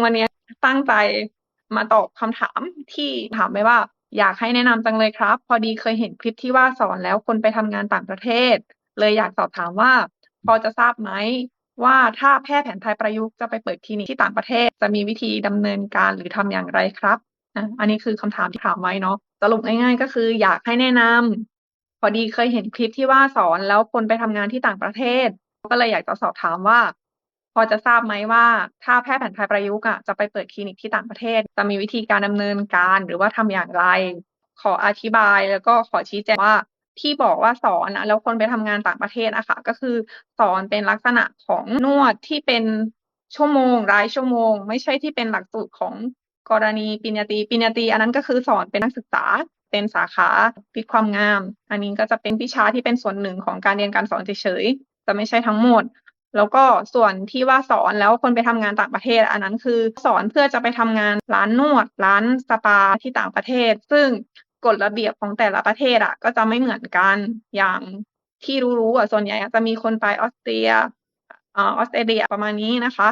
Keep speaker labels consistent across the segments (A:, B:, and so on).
A: วันนี้ตั้งใจมาตอบคำถามที่ถามไว้ว่า อยากให้แนะนำจังเลยครับ พอดีเคยเห็นคลิปที่ว่าสอนแล้วคนไปทำงานต่างประเทศ เลยอยากสอบถามว่า พอจะทราบไหมว่าถ้าแพทย์แผนไทยประยุกต์จะไปเปิดคลินิกที่ต่างประเทศ จะมีวิธีดำเนินการหรือทำอย่างไรครับนะอันนี้คือคำถามที่ถามไว้เนาะสรุปง่ายๆ ก็คืออยากให้แนะนำพอดีเคยเห็นคลิปที่ว่าสอนแล้วคนไปทำงานที่ต่างประเทศ ก็เลยอยากจะสอบถามว่า พอจะทราบไหมว่าถ้าแพทย์แผนไทยประยุกต์อะจะไปเปิดคลินิกที่ต่างประเทศ จะมีวิธีการดำเนินการหรือว่าทำอย่างไร ขออธิบายแล้วก็ขอชี้แจงว่าที่บอกว่าสอนนะแล้วคนไปทำงานต่างประเทศอะค่ะก็คือสอนเป็นลักษณะของนวดที่เป็นชั่วโมงรายชั่วโมง ไม่ใช่ที่เป็นหลักสูตรของกรณีปริญญาตรีปริญญาตรีอันนั้นก็คือสอนเป็นนักศึกษาเป็นสาขาพิษความงาม อันนี้ก็จะเป็นวิชาที่เป็นส่วนหนึ่งของการเรียนการสอนเฉยๆจะไม่ใช่ทั้งหมด แล้วก็ส่วนที่ว่าสอนแล้วคนไปทำงานต่างประเทศ อันนั้นคือสอนเพื่อจะไปทำงานร้านนวดร้านสปาที่ต่างประเทศ ซึ่งกฎระเบียบของแต่ละประเทศอะ ก็จะไม่เหมือนกันอย่างที่รู้ๆอะส่วนใหญ่จะมีคนไปออสเตรียอ่าออสเตรเลียประมาณนี้นะคะ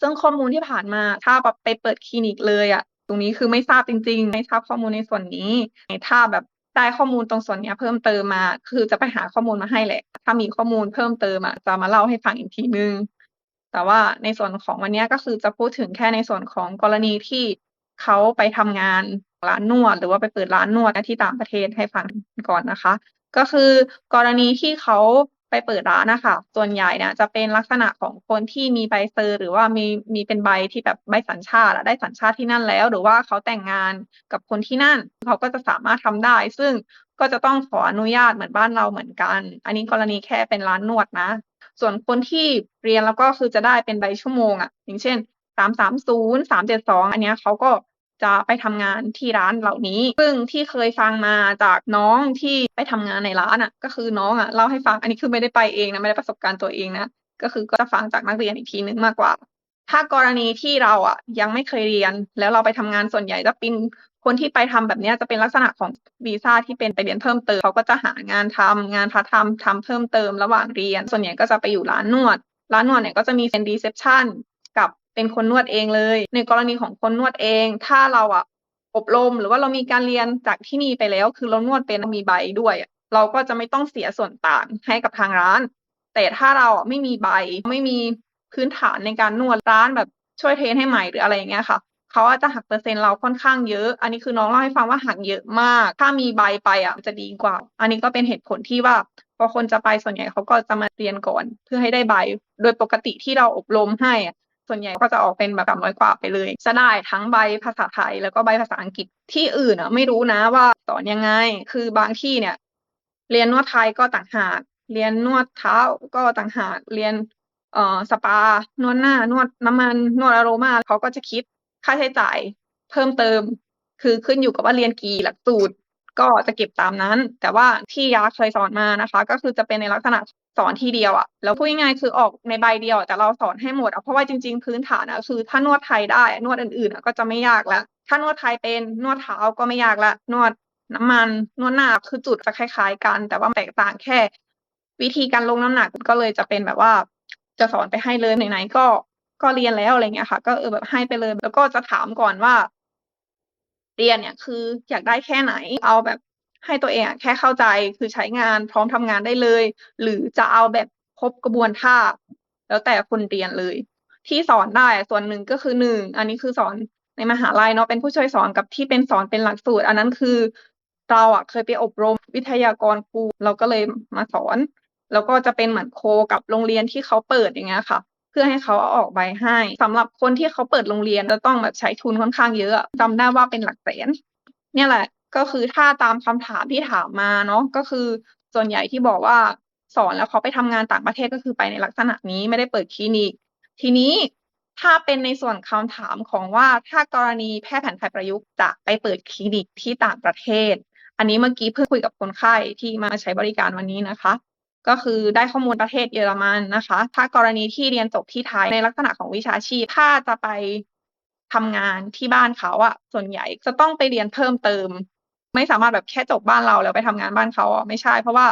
A: ซึ่งข้อมูลที่ผ่านมาถ้าไปเปิดคลินิกเลยอะตรงนี้คือไม่ทราบจริง ๆ ไม่ทราบข้อมูลในส่วนนี้ถ้าแบบ ได้ข้อมูลตรงส่วนนี้เพิ่มเติมมา คือจะไปหาข้อมูลมาให้แหละ ถ้ามีข้อมูลเพิ่มเติมอะจะมาเล่าให้ฟังอีกทีนึง แต่ว่าในส่วนของวันนี้ก็คือจะพูดถึงแค่ในส่วนของกรณีที่เขาไปทำงานร้านนวด หรือว่าไปเปิดร้านนวดที่ต่างประเทศให้ฟังก่อนนะคะ ก็คือกรณีที่เขา ไปเปิดร้านนะคะส่วนใหญ่เนี่ยจะเป็นลักษณะของคนที่มีใบเซอร์ หรือว่ามีมีเป็นใบที่แบบใบสัญชาติได้สัญชาติที่นั่นแล้ว หรือว่าเขาแต่งงานกับคนที่นั่น เขาก็จะสามารถทำได้ ซึ่งก็จะต้องขออนุญาตเหมือนบ้านเราเหมือนกัน อันนี้กรณีแค่เป็นร้านนวดนะ ส่วนคนที่เรียนแล้วก็คือจะได้เป็นใบชั่วโมงอะอย่างเช่นสามสามศูนย์สามเจ็ดสองอันนี้เขาก็ จะไปทำงานที่ร้านเหล่านี้ ซึ่งที่เคยฟังมาจากน้องที่ไปทำงานในร้านอะ ก็คือน้องอะเล่าให้ฟัง อันนี้คือไม่ได้ไปเองนะไม่ได้ประสบการณ์ตัวเองนะก็คือก็จะฟังจากนักเรียนอีกทีนึงมากกว่า ถ้ากรณีที่เราอะยังไม่เคยเรียน แล้วเราไปทำงานส่วนใหญ่จะเป็นคนที่ไปทำแบบนี้จะเป็นลักษณะของวีซ่าที่เป็นไปเรียนเพิ่มเติมเขาก็จะหางานทำงานพาร์ทไทม์ทำเพิ่มเติมระหว่างเรียน ส่วนใหญ่ก็จะไปอยู่ร้านนวด ร้านนวดเนี่ยก็จะมีเป็นรีเซพชันกับ เป็นคนนวดเองเลย ในกรณีของคนนวดเอง ถ้าเราอะอบรมหรือว่าเรามีการเรียนจากที่นี่ไปแล้ว คือเรานวดเป็นมีใบด้วย เราก็จะไม่ต้องเสียส่วนต่างให้กับทางร้าน แต่ถ้าเราไม่มีใบไม่มีพื้นฐานในการนวดร้านแบบช่วยเทรนให้ใหม่หรืออะไรอย่างเงี้ยค่ะเขาอาจจะหักเปอร์เซ็นต์เราค่อนข้างเยอะ อันนี้คือน้องเล่าให้ฟังว่าหักเยอะมาก ถ้ามีใบไปอะจะดีกว่า อันนี้ก็เป็นเหตุผลที่ว่าพอคนจะไปส่วนใหญ่เขาก็จะมาเรียนก่อน เพื่อให้ได้ใบ โดยปกติที่เราอบรมให้ ส่วนใหญ่ก็จะออกเป็นแบบสามร้อยกว่าไปเลย จะได้ทั้งใบภาษาไทย แล้วก็ใบภาษาอังกฤษที่อื่นอะไม่รู้นะว่าสอนยังไง คือบางที่เนี่ย เรียนนวดไทยก็ต่างหาก เรียนนวดเท้าก็ต่างหาก เรียนเอ่อสปานวดหน้านวดน้ำมันนวดอโรมาเขาก็จะคิดค่าใช้จ่ายเพิ่มเติม คือขึ้นอยู่กับว่าเรียนกี่หลักสูตร ก็จะเก็บตามนั้น แต่ว่าที่ยาเคยสอนมานะคะ ก็คือจะเป็นในลักษณะสอนทีเดียวอะแล้วพูดง่ายๆคือออกในใบเดียว แต่เราสอนให้หมดอะเพราะว่าจริง ๆ พื้นฐานอะคือถ้านวดไทยได้นวดอื่นๆก็จะไม่ยากแล้ว ถ้านวดไทยเป็นนวดเท้าก็ไม่ยากละนวดน้ำมันนวดหน้าคือจุดจะคล้าย ๆ กัน แต่ว่าแตกต่างแค่ วิธีการลงน้ำหนักก็เลยจะเป็นแบบว่า จะสอนไปให้เลยไหนๆก็ก็เรียนแล้วอะไรเงี้ยค่ะ ก็เออแบบให้ไปเลย แล้วก็จะถามก่อนว่า เรียนเนี่ยคืออยากได้แค่ไหนเอาแบบให้ตัวเองแค่เข้าใจคือใช้งานพร้อมทำงานได้เลย หรือจะเอาแบบครบกระบวนท่า แล้วแต่คนเรียนเลย ที่สอนได้ส่วนหนึ่งก็คือหนึ่งอันนี้คือสอนในมหาลัยเนาะเป็นผู้ช่วยสอนกับที่เป็นสอนเป็นหลักสูตร อันนั้นคือเราอะเคยไปอบรมวิทยากรครูเราก็เลยมาสอน แล้วก็จะเป็นเหมือนโคกับโรงเรียนที่เขาเปิดอย่างเงี้ยค่ะ พื่อให้เขาเอาออกใบให้สำหรับคนที่เขาเปิดโรงเรียนจะต้องแบบใช้ทุนค่อนข้างเยอะจำได้ว่าเป็นหลักแสนเนี่ยแหละก็คือถ้าตามคำถามที่ถามมาเนาะก็คือส่วนใหญ่ที่บอกว่าสอนแล้วเขาไปทำงานต่างประเทศก็คือไปในลักษณะนี้ไม่ได้เปิดคลินิก ทีนี้ถ้าเป็นในส่วนคำถามของว่าถ้ากรณีแพทย์แผนไทยประยุกต์จะไปเปิดคลินิกที่ต่างประเทศ อันนี้เมื่อกี้เพิ่งคุยกับคนไข้ที่มาใช้บริการวันนี้นะคะ ก็คือได้ข้อมูลประเทศเยอรมันนะคะ ถ้ากรณีที่เรียนจบที่ไทยในลักษณะของวิชาชีพ ถ้าจะไปทำงานที่บ้านเขาอะส่วนใหญ่จะต้องไปเรียนเพิ่มเติม ไม่สามารถแบบแค่จบบ้านเราแล้วไปทำงานบ้านเขาอะไม่ใช่ เพราะว่า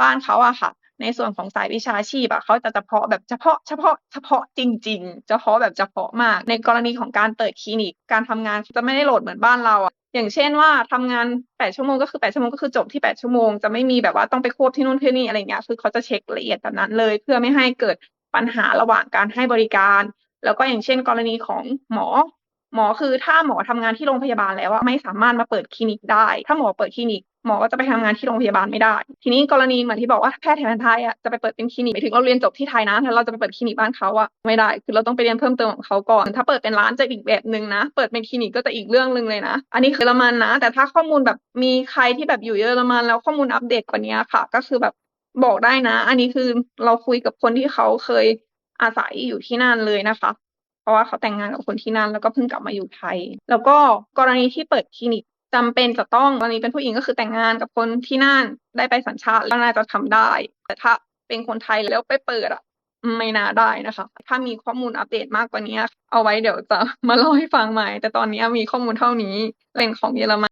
A: บ้านเขาอะค่ะ ในส่วนของสายวิชาชีพอะเขาจะเฉพาะแบบเฉพาะเฉพาะเฉพาะจริง ๆ เฉพาะแบบเฉพาะมาก ในกรณีของการเปิดคลินิกการทำงานจะไม่ได้โหลดเหมือนบ้านเราอะ อย่างเช่นว่าทำงาน8ชั่วโมงก็คือ8ชั่วโมงก็คือจบที่8ชั่วโมงจะไม่มีแบบว่าต้องไปควบที่นู่นที่นี่อะไรเงี้ยคือเขาจะเช็คละเอียดแบบนั้นเลย เพื่อไม่ให้เกิดปัญหาระหว่างการให้บริการ แล้วก็อย่างเช่น กรณีของหมอ หมอคือถ้าหมอทำงานที่โรงพยาบาลแล้วว่าไม่สามารถมาเปิดคลินิกได้ ถ้าหมอเปิดคลินิก หมอก็จะไปทำงานที่โรงพยาบาลไม่ได้ ทีนี้กรณีเหมือนที่บอกว่าแพทย์แผนไทยอะจะไปเปิดเป็นคลินิกหมายถึงเราเรียนจบที่ไทยนะแล้วเราจะไปเปิดคลินิกบ้านเขาอะไม่ได้ คือเราต้องไปเรียนเพิ่มเติมของเขาก่อน ถ้าเปิดเป็นร้านจะอีกแบบหนึ่งนะ เปิดเป็นคลินิกก็จะอีกเรื่องหนึ่งเลยนะ อันนี้คือเยอรมันนะ แต่ถ้าข้อมูลแบบมีใครที่แบบอยู่เยอรมันแล้วข้อมูลอัปเดตกว่านี้ค่ะ ก็คือแบบบอกได้นะ อันนี้คือเราคุยกับคนที่เขาเคยอาศัยอยู่ที่นั่นเลยนะคะเพราะว่าเขาแต่งงานกับคนที่นั่นแล้วก็เพิ่งกลับมาอยู่ไทย แล้วก็กรณีที่เปิดคลินิก จำเป็นจะต้องกรณีเป็นผู้หญิงก็คือแต่งงานกับคนที่นั่นได้ไปสัญชาติแล้วน่าจะทำได้ แต่ถ้าเป็นคนไทยแล้วไปเปิดอะไม่น่าได้นะคะ ถ้ามีข้อมูลอัปเดตมากกว่านี้ เอาไว้เดี๋ยวจะมาเล่าให้ฟังใหม่ แต่ตอนนี้มีข้อมูลเท่านี้เป็นของเยอรมัน